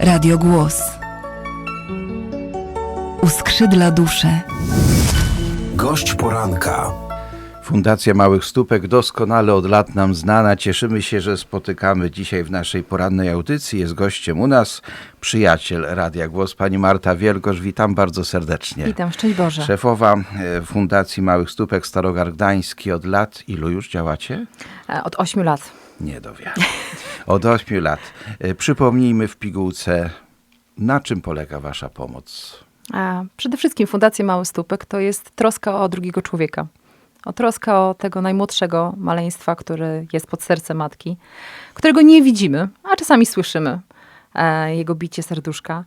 Radio Głos. Uskrzydla duszę. Gość poranka. Fundacja Małych Stópek doskonale od lat nam znana. Cieszymy się, że spotykamy dzisiaj w naszej porannej audycji. Jest gościem u nas przyjaciel Radia Głos, pani Marta Wielgosz. Witam bardzo serdecznie. Witam, szczęść Boże. Szefowa e, Fundacji Małych Stópek Starogar Gdański od lat. Ilu już działacie? E, Od 8 lat. Nie do. Od ośmiu lat. E, Przypomnijmy w pigułce, na czym polega wasza pomoc? A przede wszystkim Fundacja Mały Stópek to jest troska o drugiego człowieka. O troska o tego najmłodszego maleństwa, który jest pod sercem matki, którego nie widzimy, a czasami słyszymy e, jego bicie serduszka.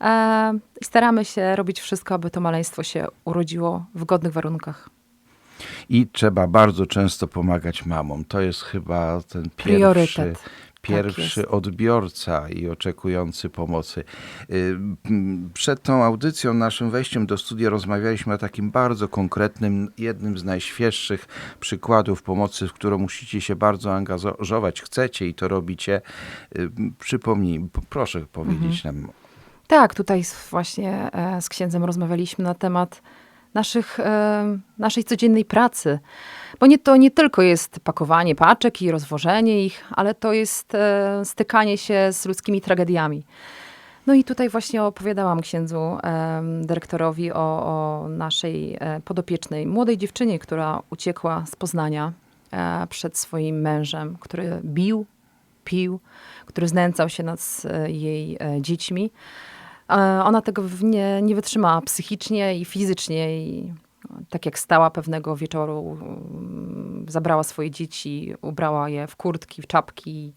E, staramy się robić wszystko, aby to maleństwo się urodziło w godnych warunkach. I trzeba bardzo często pomagać mamom. To jest chyba ten pierwszy, Priorytet. pierwszy jest. odbiorca i oczekujący pomocy. Y, Przed tą audycją, naszym wejściem do studia rozmawialiśmy o takim bardzo konkretnym, jednym z najświeższych przykładów pomocy, w którą musicie się bardzo angażować. Chcecie i to robicie. Y, Przypomnij, proszę powiedzieć Mhm. nam Tak, tutaj właśnie e, z księdzem rozmawialiśmy na temat naszych, e, naszej codziennej pracy. Bo nie, to nie tylko jest pakowanie paczek i rozwożenie ich, ale to jest e, stykanie się z ludzkimi tragediami. No i tutaj właśnie opowiadałam księdzu dyrektorowi o, o naszej e, podopiecznej, młodej dziewczynie, która uciekła z Poznania przed swoim mężem, który bił, pił, który znęcał się nad jej dziećmi. E, Ona tego nie, nie wytrzymała psychicznie i fizycznie i tak jak stała pewnego wieczoru, mm, zabrała swoje dzieci, ubrała je w kurtki, w czapki,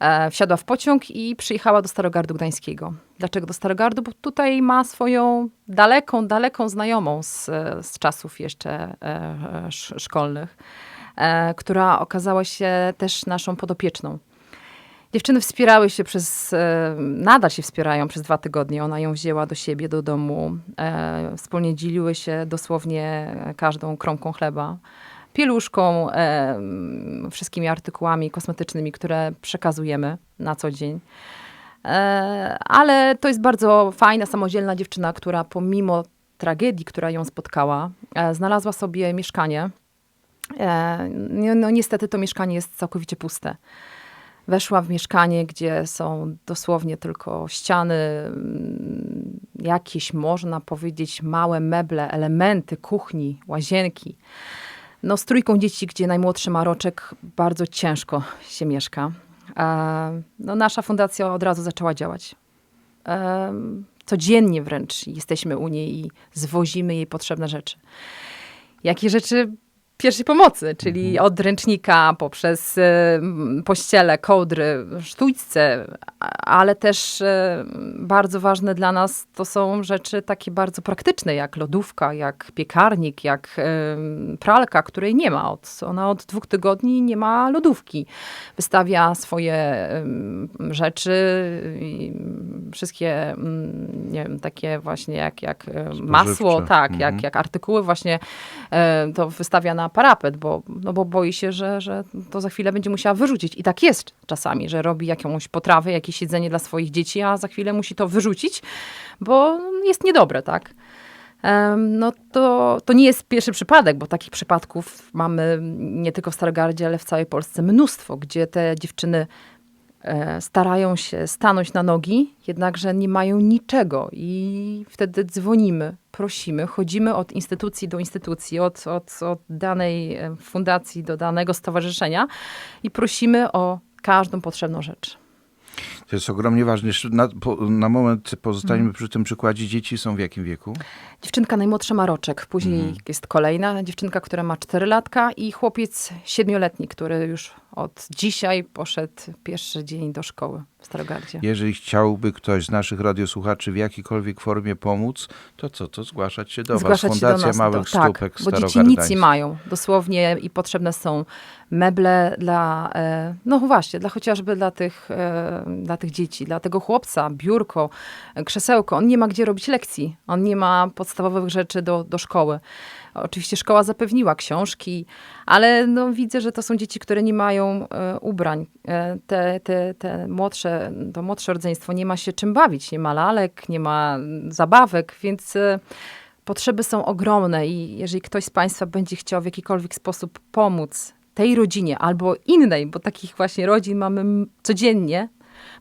e, wsiadła w pociąg i przyjechała do Starogardu Gdańskiego. Dlaczego do Starogardu? Bo tutaj ma swoją daleką, daleką znajomą z, z czasów jeszcze e, sz- szkolnych, która okazała się też naszą podopieczną. Dziewczyny wspierały się przez, e, nadal się wspierają przez dwa tygodnie. Ona ją wzięła do siebie, do domu. E, wspólnie dzieliły się dosłownie każdą kromką chleba, pieluszką, e, wszystkimi artykułami kosmetycznymi, które przekazujemy na co dzień. Ale to jest bardzo fajna, samodzielna dziewczyna, która pomimo tragedii, która ją spotkała, znalazła sobie mieszkanie. No, no niestety to mieszkanie jest całkowicie puste weszła w mieszkanie, gdzie są dosłownie tylko ściany, mm, jakieś, można powiedzieć, małe meble, elementy kuchni, łazienki. No, z trójką dzieci, gdzie najmłodszy ma roczek, bardzo ciężko się mieszka. E, No, nasza fundacja od razu zaczęła działać. E, Codziennie wręcz jesteśmy u niej i zwozimy jej potrzebne rzeczy. Jakie rzeczy pierwszej pomocy, czyli od ręcznika poprzez pościele, kołdry, sztućce, ale też bardzo ważne dla nas to są rzeczy takie bardzo praktyczne, jak lodówka, jak piekarnik, jak pralka, której nie ma. Od, ona od dwóch tygodni nie ma lodówki. Wystawia swoje rzeczy, i wszystkie, nie wiem, takie właśnie jak, jak masło, tak, Mhm. jak, jak artykuły właśnie to wystawia na parapet, bo, no bo boi się, że, że to za chwilę będzie musiała wyrzucić. I tak jest czasami, że robi jakąś potrawę, jakieś jedzenie dla swoich dzieci, a za chwilę musi to wyrzucić, bo jest niedobre, tak? No to, to nie jest pierwszy przypadek, bo takich przypadków mamy nie tylko w Starogardzie, ale w całej Polsce mnóstwo, gdzie te dziewczyny starają się stanąć na nogi, jednakże nie mają niczego i wtedy dzwonimy, prosimy, chodzimy od instytucji do instytucji, od, od, od danej e, fundacji do danego stowarzyszenia i prosimy o każdą potrzebną rzecz. To jest ogromnie ważne. Na, po, na moment pozostaniemy Mhm. przy tym przykładzie. Dzieci są w jakim wieku? Dziewczynka najmłodsza ma roczek, później jest kolejna dziewczynka, która ma 4 latka i chłopiec siedmioletni, który już od dzisiaj poszedł pierwszy dzień do szkoły w Starogardzie. Jeżeli chciałby ktoś z naszych radiosłuchaczy w jakiejkolwiek formie pomóc, to co? To zgłaszać się do Zgłaszać Was. Fundacja nas, Małych do, tak, Stópek bo dzieci nic nie mają, dosłownie i potrzebne są meble dla, e, no właśnie, dla chociażby dla tych, e, dla tych dzieci, dla tego chłopca, biurko, krzesełko. On nie ma gdzie robić lekcji, on nie ma podstawowych rzeczy do, do szkoły. Oczywiście szkoła zapewniła książki, ale no widzę, że to są dzieci, które nie mają e, ubrań. E, te, te, te młodsze, to młodsze rodzeństwo nie ma się czym bawić, nie ma lalek, nie ma zabawek, więc e, potrzeby są ogromne i jeżeli ktoś z Państwa będzie chciał w jakikolwiek sposób pomóc tej rodzinie albo innej, bo takich właśnie rodzin mamy codziennie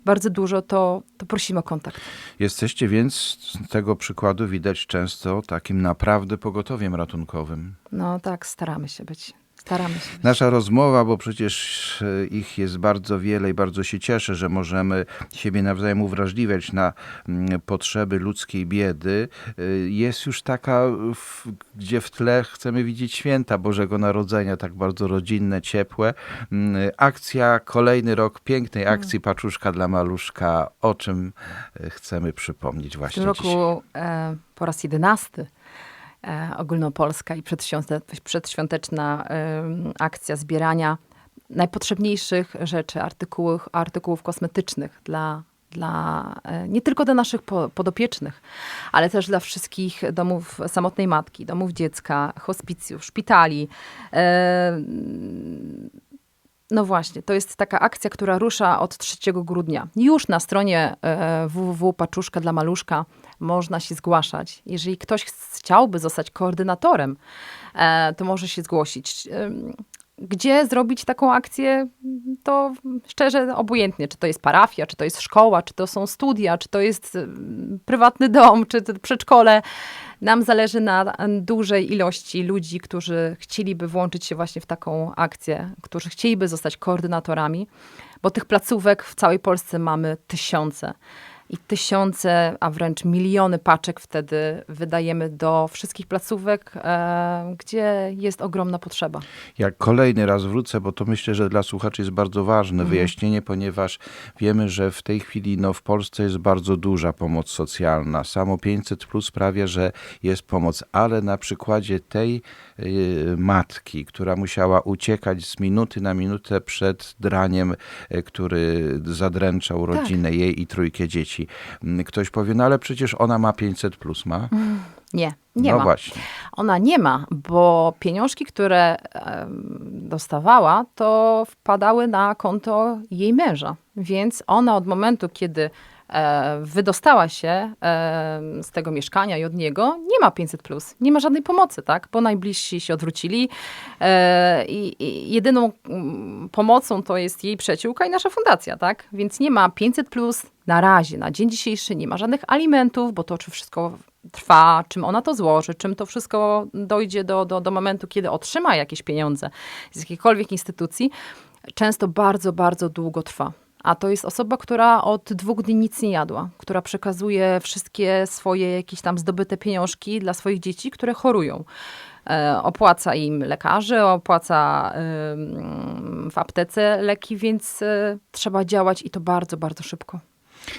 bardzo dużo, to, to prosimy o kontakt. Jesteście więc z tego przykładu widać często takim naprawdę pogotowiem ratunkowym. No tak, staramy się być. Staramy się. Nasza rozmowa, bo przecież e, ich jest bardzo wiele i bardzo się cieszę, że możemy siebie nawzajem uwrażliwiać na mm, potrzeby ludzkiej biedy, e, jest już taka, w, gdzie w tle chcemy widzieć święta Bożego Narodzenia, tak bardzo rodzinne, ciepłe. Mm, Akcja, kolejny rok pięknej akcji Paczuszka dla Maluszka. O czym e, chcemy przypomnieć W właśnie tym dzisiaj? roku e, po raz jedenasty ogólnopolska i przedświąte, przedświąteczna e, akcja zbierania najpotrzebniejszych rzeczy, artykułów, artykułów kosmetycznych dla, dla e, nie tylko dla naszych po, podopiecznych, ale też dla wszystkich domów samotnej matki, domów dziecka, hospicjów, szpitali. No właśnie, to jest taka akcja, która rusza od 3 grudnia. Już na stronie e, www Paczuszka dla Maluszka można się zgłaszać. Jeżeli ktoś ch- chciałby zostać koordynatorem, e, to może się zgłosić. Gdzie zrobić taką akcję, to szczerze obojętnie, czy to jest parafia, czy to jest szkoła, czy to są studia, czy to jest ym, prywatny dom, czy przedszkole. Nam zależy na dużej ilości ludzi, którzy chcieliby włączyć się właśnie w taką akcję, którzy chcieliby zostać koordynatorami, bo tych placówek w całej Polsce mamy tysiące. I tysiące, a wręcz miliony paczek wtedy wydajemy do wszystkich placówek, e, gdzie jest ogromna potrzeba. Jak kolejny raz wrócę, bo to myślę, że dla słuchaczy jest bardzo ważne Mhm. wyjaśnienie, ponieważ wiemy, że w tej chwili no, w Polsce jest bardzo duża pomoc socjalna. Samo 500 plus sprawia, że jest pomoc, ale na przykładzie tej matki, która musiała uciekać z minuty na minutę przed draniem, y, który zadręczał Tak. rodzinę jej i trójkę dzieci. Mm, Ktoś powie, no ale przecież ona ma 500 plus, ma? Nie, nie no ma. właśnie. Ona nie ma, bo pieniążki, które dostawała, to wpadały na konto jej męża. Więc ona od momentu, kiedy wydostała się e, z tego mieszkania i od niego, nie ma 500 plus, nie ma żadnej pomocy, tak? Bo najbliżsi się odwrócili e, i, i jedyną mm, pomocą to jest jej przyjaciółka i nasza fundacja, tak? Więc nie ma 500 plus na razie, na dzień dzisiejszy nie ma żadnych alimentów, bo to czy wszystko trwa, czym ona to złoży, czym to wszystko dojdzie do, do, do momentu, kiedy otrzyma jakieś pieniądze z jakiejkolwiek instytucji, często bardzo, bardzo długo trwa. A to jest osoba, która od dwóch dni nic nie jadła, która przekazuje wszystkie swoje jakieś tam zdobyte pieniążki dla swoich dzieci, które chorują. E, opłaca im lekarzy, opłaca w aptece leki, więc e, trzeba działać i to bardzo, bardzo szybko.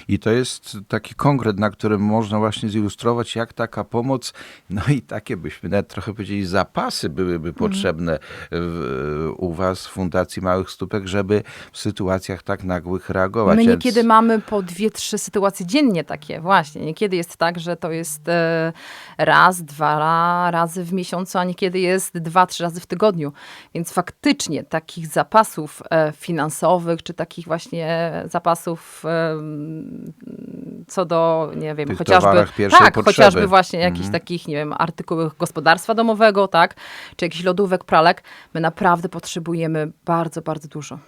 I to jest taki konkret, na którym można właśnie zilustrować, jak taka pomoc, no i takie byśmy nawet trochę powiedzieli, zapasy byłyby potrzebne w, u Was w Fundacji Małych Stópek, żeby w sytuacjach tak nagłych reagować. My Więc- niekiedy mamy po dwie, trzy sytuacje dziennie takie, właśnie. Niekiedy jest tak, że to jest e, raz, dwa ra- razy w miesiącu, a niekiedy jest dwa, trzy razy w tygodniu. Więc faktycznie takich zapasów e, finansowych, czy takich właśnie zapasów co do, nie wiem, Tych chociażby, tak, potrzeby. chociażby właśnie jakichś Mhm. takich, nie wiem, artykułów gospodarstwa domowego, tak, czy jakichś lodówek, pralek. My naprawdę potrzebujemy bardzo, bardzo dużo.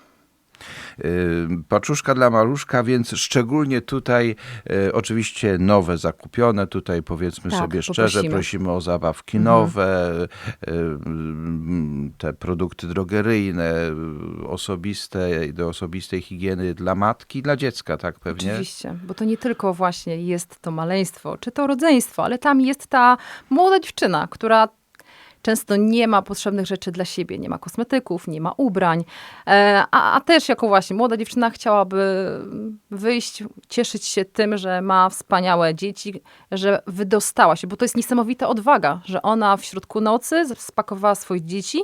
Paczuszka dla maluszka, więc szczególnie tutaj y, oczywiście nowe zakupione, tutaj powiedzmy Tak, sobie szczerze, poprosimy. prosimy o zabawki nowe, y, y, te produkty drogeryjne, y, osobiste, do osobistej higieny dla matki i dla dziecka, tak pewnie? Oczywiście, bo to nie tylko właśnie jest to maleństwo, czy to rodzeństwo, ale tam jest ta młoda dziewczyna, która często nie ma potrzebnych rzeczy dla siebie, nie ma kosmetyków, nie ma ubrań, e, a, a też jako właśnie młoda dziewczyna chciałaby wyjść, cieszyć się tym, że ma wspaniałe dzieci, że wydostała się, bo to jest niesamowita odwaga, że ona w środku nocy spakowała swoje dzieci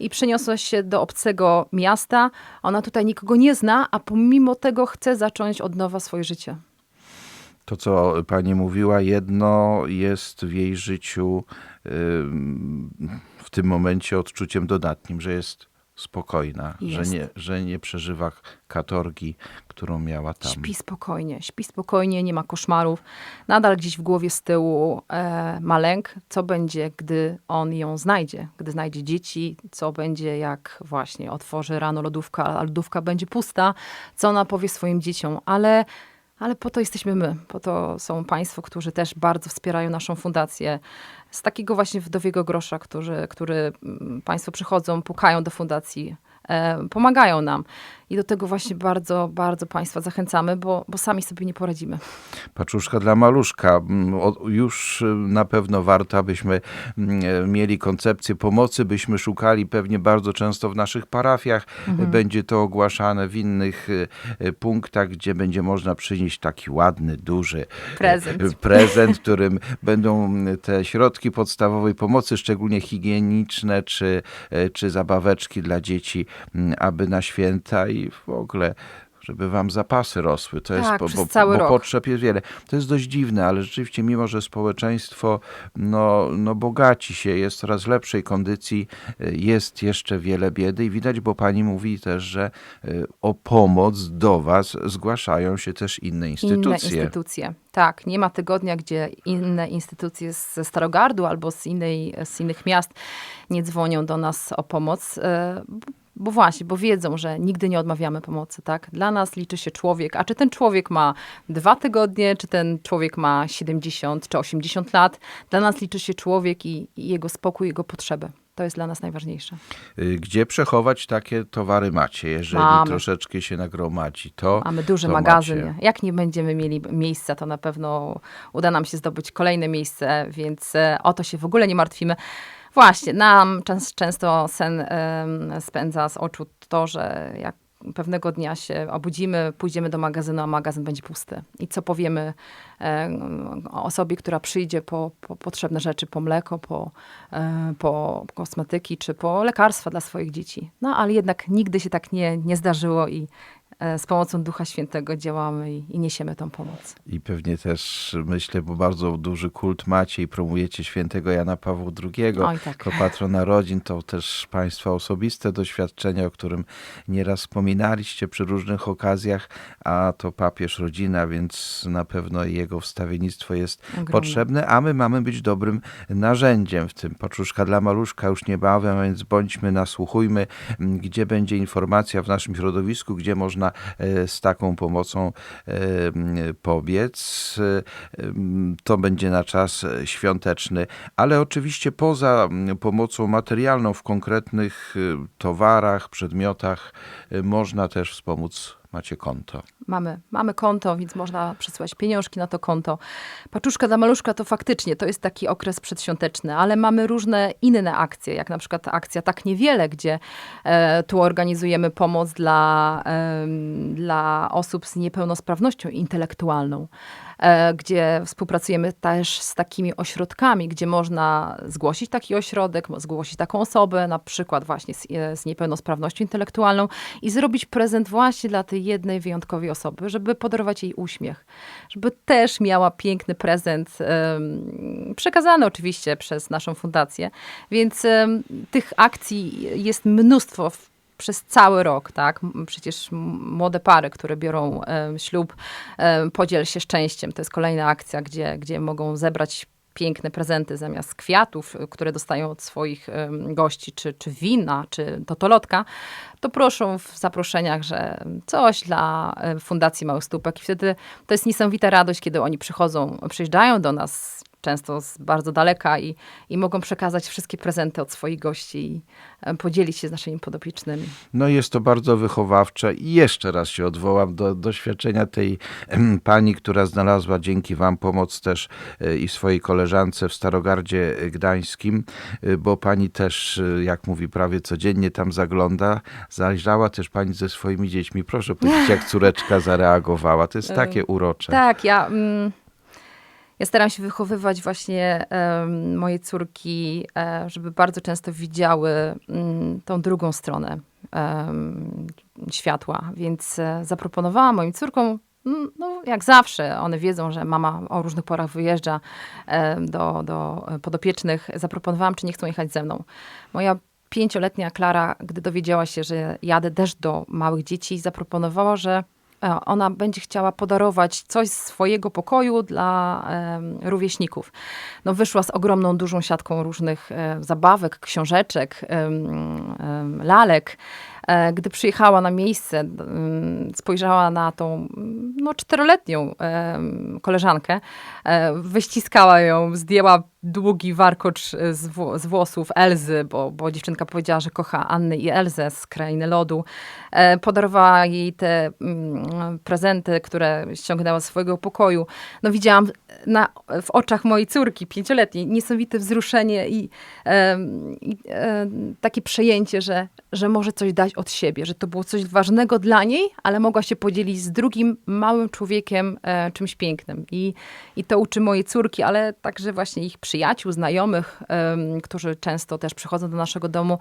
i przeniosła się do obcego miasta. Ona tutaj nikogo nie zna, a pomimo tego chce zacząć od nowa swoje życie. To, co pani mówiła, jedno jest w jej życiu w tym momencie odczuciem dodatnim, że jest spokojna, że Jest. nie, że nie przeżywa katorgi, którą miała tam. Śpi spokojnie, śpi spokojnie, nie ma koszmarów. Nadal gdzieś w głowie z tyłu e, ma lęk, co będzie, gdy on ją znajdzie, gdy znajdzie dzieci, co będzie, jak właśnie otworzy rano lodówka, a lodówka będzie pusta, co ona powie swoim dzieciom, ale, ale po to jesteśmy my, po to są państwo, którzy też bardzo wspierają naszą fundację. Z takiego właśnie wdowiego grosza, którzy, który mm, państwo przychodzą, pukają do fundacji, e, pomagają nam. I do tego właśnie bardzo, bardzo Państwa zachęcamy, bo, bo sami sobie nie poradzimy. Paczuszka dla maluszka. Mm, Już y, na pewno warto, abyśmy mm, e, mieli koncepcję pomocy, byśmy szukali pewnie bardzo często w naszych parafiach. Mhm. Będzie to ogłaszane w innych y, y, punktach, gdzie będzie można przynieść taki ładny, duży Prezent. prezent, którym będą mm, te środki podstawowej pomocy, szczególnie higieniczne, czy, czy zabaweczki dla dzieci, aby na święta i w ogóle żeby wam zapasy rosły. To jest, Tak, bo, przez bo, bo rok. potrzeb jest wiele. To jest dość dziwne, ale rzeczywiście mimo, że społeczeństwo no, no bogaci się, jest coraz lepszej kondycji, y, jest jeszcze wiele biedy i widać, bo pani mówi też, że y, o pomoc do was zgłaszają się też inne instytucje. Inne instytucje. Tak, nie ma tygodnia, gdzie inne instytucje ze Starogardu albo z, innej, z innych miast nie dzwonią do nas o pomoc. Bo właśnie, bo wiedzą, że nigdy nie odmawiamy pomocy, tak? Dla nas liczy się człowiek, a czy ten człowiek ma dwa tygodnie, czy ten człowiek ma 70 czy 80 lat, dla nas liczy się człowiek i, i jego spokój, jego potrzeby. To jest dla nas najważniejsze. Y, Gdzie przechować takie towary macie, jeżeli Mamy. troszeczkę się nagromadzi? To, Mamy duży to magazyn. macie. Jak nie będziemy mieli miejsca, to na pewno uda nam się zdobyć kolejne miejsce, więc e, o to się w ogóle nie martwimy. Właśnie, nam czas, często sen em, spędza z oczu to, że jak pewnego dnia się obudzimy, pójdziemy do magazynu, a magazyn będzie pusty. I co powiemy em, osobie, która przyjdzie po, po potrzebne rzeczy, po mleko, po, e, po kosmetyki, czy po lekarstwa dla swoich dzieci. No ale jednak nigdy się tak nie, nie zdarzyło i e, z pomocą Ducha Świętego działamy i, i niesiemy tą pomoc. I pewnie też myślę, bo bardzo duży kult macie i promujecie świętego Jana Pawła II, Oj, tak. jako patrona rodzin. To też Państwa osobiste doświadczenie, o którym nieraz wspominaliście przy różnych okazjach, a to papież rodzina, więc na pewno jego wstawiennictwo jest Ogromne. potrzebne, a my mamy być dobrym narzędziem w tym. Paczuszka dla maluszka już niebawem, więc bądźmy, nasłuchujmy, gdzie będzie informacja w naszym środowisku, gdzie można e, z taką pomocą e, pobiec. E, To będzie na czas świąteczny, ale oczywiście poza pomocą materialną w konkretnych towarach, przedmiotach można też wspomóc. Macie konto. Mamy, mamy konto, więc można przesyłać pieniążki na to konto. Paczuszka dla maluszka to faktycznie, to jest taki okres przedświąteczny, ale mamy różne inne akcje, jak na przykład akcja Tak Niewiele, gdzie e, tu organizujemy pomoc dla, em, dla osób z niepełnosprawnością intelektualną, e, gdzie współpracujemy też z takimi ośrodkami, gdzie można zgłosić taki ośrodek, zgłosić taką osobę, na przykład właśnie z, e, z niepełnosprawnością intelektualną i zrobić prezent właśnie dla tej jednej wyjątkowej osoby, żeby podarować jej uśmiech, żeby też miała piękny prezent, przekazany oczywiście przez naszą fundację. Więc tych akcji jest mnóstwo w, przez cały rok, tak? Przecież młode pary, które biorą em, ślub, em, podziel się szczęściem. To jest kolejna akcja, gdzie, gdzie mogą zebrać piękne prezenty zamiast kwiatów, y, które dostają od swoich em, gości, czy, czy wina, czy totolotka, to proszą w zaproszeniach, że coś dla e, Fundacji Małych Stópek i wtedy to jest niesamowita radość, kiedy oni przychodzą, przyjeżdżają do nas często z bardzo daleka i, i mogą przekazać wszystkie prezenty od swoich gości i e, podzielić się z naszymi podopiecznymi. No jest to bardzo wychowawcze i jeszcze raz się odwołam do doświadczenia tej pani, która znalazła dzięki wam pomoc też e, i swojej koleżance w Starogardzie Gdańskim, e, bo pani też, jak mówi, prawie codziennie tam zagląda. Zajrzała też pani ze swoimi dziećmi. Proszę powiedzieć, jak córeczka zareagowała. To jest takie urocze. Tak, ja, mm, ja staram się wychowywać właśnie em, moje córki, e, żeby bardzo często widziały mm, tą drugą stronę światła. Więc e, zaproponowałam moim córkom, mm, no jak zawsze, one wiedzą, że mama o różnych porach wyjeżdża do, do podopiecznych. Zaproponowałam, czy nie chcą jechać ze mną. Moja pięcioletnia Klara, gdy dowiedziała się, że jadę też do małych dzieci, zaproponowała, że ona będzie chciała podarować coś z swojego pokoju dla em, rówieśników. No, wyszła z ogromną, dużą siatką różnych e, zabawek, książeczek, em, em, lalek. E, Gdy przyjechała na miejsce, em, spojrzała na tą mm, no, czteroletnią koleżankę, e, wyściskała ją, zdjęła długi warkocz z, wło- z włosów Elzy, bo, bo dziewczynka powiedziała, że kocha Anny i Elzę z Krainy Lodu. E, Podarowała jej te mm, prezenty, które ściągnęła z swojego pokoju. No widziałam na, w oczach mojej córki, pięcioletniej, niesamowite wzruszenie i, i em, takie przejęcie, że, że może coś dać od siebie, że to było coś ważnego dla niej, ale mogła się podzielić z drugim małym człowiekiem e, czymś pięknym. I, I to uczy moje córki, ale także właśnie ich przyjaciół, znajomych, em, którzy często też przychodzą do naszego domu,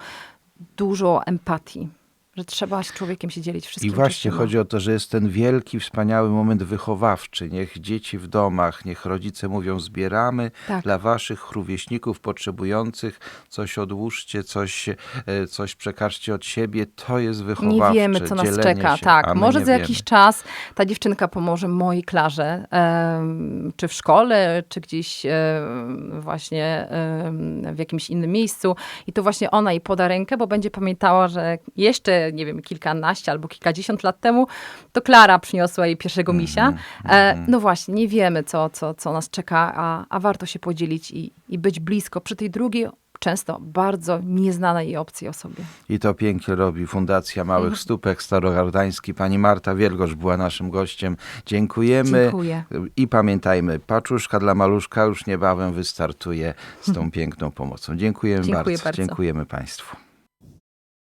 dużo empatii. Że trzeba z człowiekiem się dzielić wszystkim. I właśnie chodzi o to, że jest ten wielki, wspaniały moment wychowawczy. Niech dzieci w domach, niech rodzice mówią, zbieramy Tak. dla waszych rówieśników potrzebujących, coś odłóżcie, coś, e, coś przekażcie od siebie. To jest wychowawcze. Nie wiemy, co nas czeka. Się, tak, może za wiemy. jakiś czas ta dziewczynka pomoże mojej Klarze, czy w szkole, czy gdzieś właśnie w jakimś innym miejscu. I to właśnie ona jej poda rękę, bo będzie pamiętała, że jeszcze, nie wiem, kilkanaście albo kilkadziesiąt lat temu to Klara przyniosła jej pierwszego Mhm, misia. E, no właśnie, nie wiemy, co, co, co nas czeka, a, a warto się podzielić i, i być blisko przy tej drugiej, często bardzo nieznanej opcji osobie. I to pięknie robi Fundacja Małych Mhm. Stópek Starogardański. Pani Marta Wielgosz była naszym gościem. Dziękujemy. Dziękuję. I pamiętajmy, paczuszka dla maluszka już niebawem wystartuje z tą piękną pomocą. Dziękujemy Dziękuję bardzo. bardzo. Dziękujemy Państwu.